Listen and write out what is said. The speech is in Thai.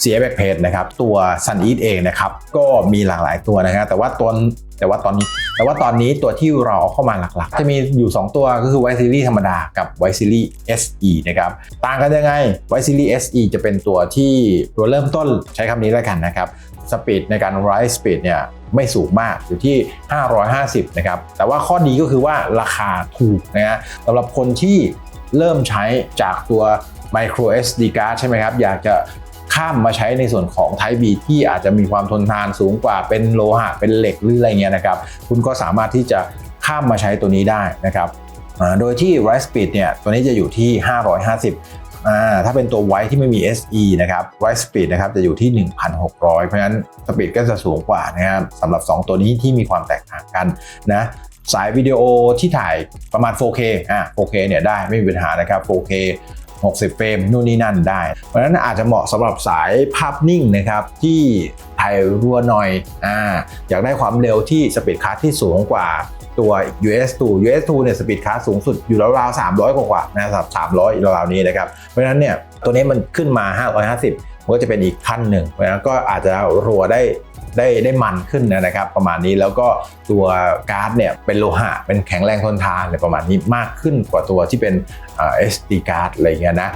เสียแบกเพจนะครับตัว Sun Eat เองนะครับก็มีหลากหลายตัวนะครับแต่ว่าตัวแต่ว่าตอนนี้แต่ว่าตอนนี้ตัวที่เราเอาเข้ามาหลักๆ จะมีอยู่ 2 ตัวก็คือ Y Series ธรรมดากับ Y Series SE นะครับต่างกันยังไง Y Series SE จะเป็นตัวที่ตัวเริ่มต้นใช้คำนี้แล้วกันนะครับสปีดในการ Rise Speed เนี่ยไม่สูงมากอยู่ที่ 550 นะครับ แต่ว่าข้อดีก็คือว่าราคาถูกนะฮะสำหรับคนที่เริ่มใช้จากตัว Micro SD card ใช่ไหมครับ อยากจะ ข้ามมาใช้ในส่วนของ Type B ที่อาจจะมีความทนทานสูงกว่าเป็นโลหะเป็นเหล็กหรืออะไรเงี้ยนะครับ คุณก็สามารถที่จะข้ามมาใช้ตัวนี้ได้นะครับโดยที่ Rise Speed เนี่ยตัวนี้จะอยู่ที่ 550อ่าถ้าเป็นตัวไวที่ไม่มี SE นะครับ Rise Speed นะครับจะอยู่ที่ 1,600 เพราะฉะนั้นสปีดก็จะสูงกว่านะครับสำหรับ 2 ตัวนี้ที่มีความแตกต่างกันนะสายวิดีโอที่ถ่ายประมาณ 4K อะ 4K เนี่ยได้ไม่มีปัญหานะครับ 4K 60 เฟรมนู่นนี่นั่นได้ เพราะฉะนั้นอาจจะเหมาะสำหรับสายภาพนิ่งนะครับที่ถ่ายรัวหน่อยอ่าอยากได้ความเร็วที่สปีดคาสที่สูงกว่าตัว US2 US2 เนี่ยสปีดคาสสูงสุดอยู่ราวๆ300 กว่าๆนะครับ300ราวๆนี้นะครับ เพราะฉะนั้นเนี่ยตัวนี้มันขึ้นมา 550 มันก็จะเป็นอีกขั้นหนึ่งเพราะฉะนั้นก็อาจจะรัวได้ได้ได้มันขึ้นนะครับ ประมาณนี้แล้วก็ตัวการ์ดเนี่ยเป็นโลหะ เป็นแข็งแรงทนทานอะไรประมาณนี้มากขึ้นกว่าตัวที่เป็นเอ่อ SD card อะไรเงี้ยนะ